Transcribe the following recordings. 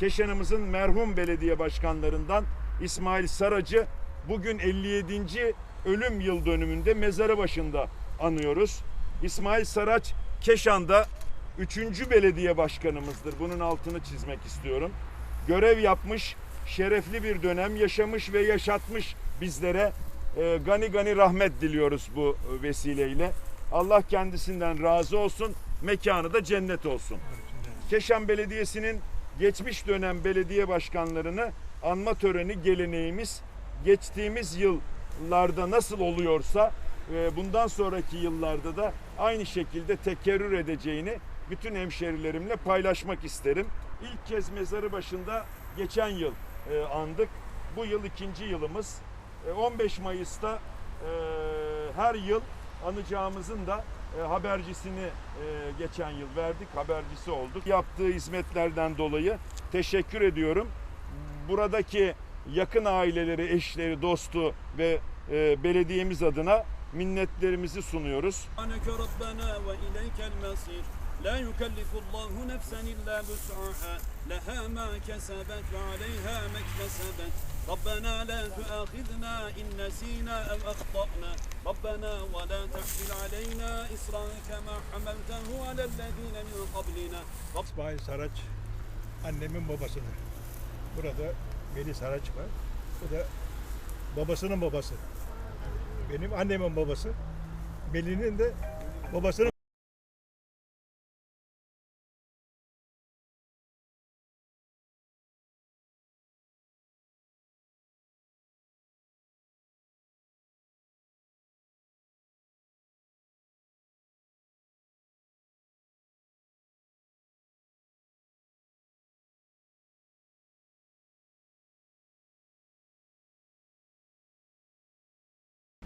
Keşan'ımızın merhum belediye başkanlarından İsmail Saracı bugün 57. ölüm yıl dönümünde mezarı başında anıyoruz. İsmail Saraç Keşan'da 3. belediye başkanımızdır. Bunun altını çizmek istiyorum. Görev yapmış, şerefli bir dönem yaşamış ve yaşatmış bizlere e, gani gani rahmet diliyoruz bu vesileyle. Allah kendisinden razı olsun, mekanı da cennet olsun. Keşan Belediyesi'nin geçmiş dönem belediye başkanlarını anma töreni geleneğimiz geçtiğimiz yıllarda nasıl oluyorsa e, bundan sonraki yıllarda da aynı şekilde tekerrür edeceğini bütün hemşerilerimle paylaşmak isterim. İlk kez mezarı başında geçen yıl e, andık. Bu yıl ikinci yılımız. E, 15 Mayıs'ta e, her yıl anacağımızın da e, habercisini e, geçen yıl verdik. Habercisi olduk. Yaptığı hizmetlerden dolayı teşekkür ediyorum. Buradaki yakın aileleri, eşleri, dostu ve e, belediyemiz adına minnetlerimizi sunuyoruz. سبحانك ربنا وإليك المصير لا يكلف الله نفسا إلا وسعها لها ما كسبت وعليها ما اكتسبت ربنا لا تؤاخذنا إن نسينا أو أخطأنا ربنا ولا تحمل علينا إصرا كما حملته على الذين من قبلنا İsmail Saraç annemin babasıdır. Burada Veli Saraç var. Bu da babasının babası. Benim annemin babası. Veli'nin de babasının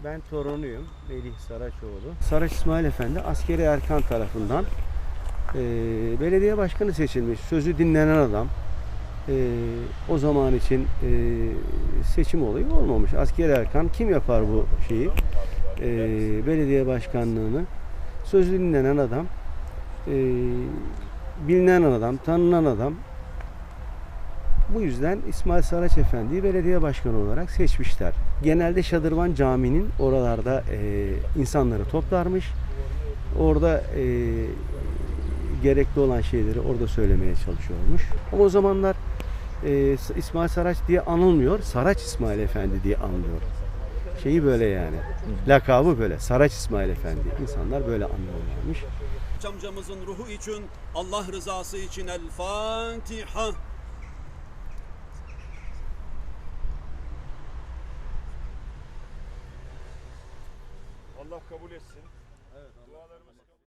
Ben torunuyum. Melih Saraçoğlu. Saraç İsmail Efendi askeri erkan tarafından eee, belediye başkanı seçilmiş. Sözü dinlenen adam. Eee, o zaman için eee, seçim olayı olmamış. Askeri erkan kim yapar bu şeyi? Eee, belediye başkanlığını. Sözü dinlenen adam. eee, bilinen adam, tanınan adam. Bu yüzden İsmail Saraç Efendi'yi belediye başkanı olarak seçmişler. Genelde Şadırvan Camii'nin oralarda e, insanları toplarmış. Orada e, gerekli olan şeyleri orada söylemeye çalışıyormuş. Ama o zamanlar e, İsmail Saraç diye anılmıyor. Saraç İsmail Efendi diye anılıyor. Şeyi böyle yani. Lakabı böyle. Saraç İsmail Efendi. İnsanlar böyle anlıyorlarmış. Amcamızın ruhu için Allah rızası için El Fatiha Allah kabul etsin. Dualarımız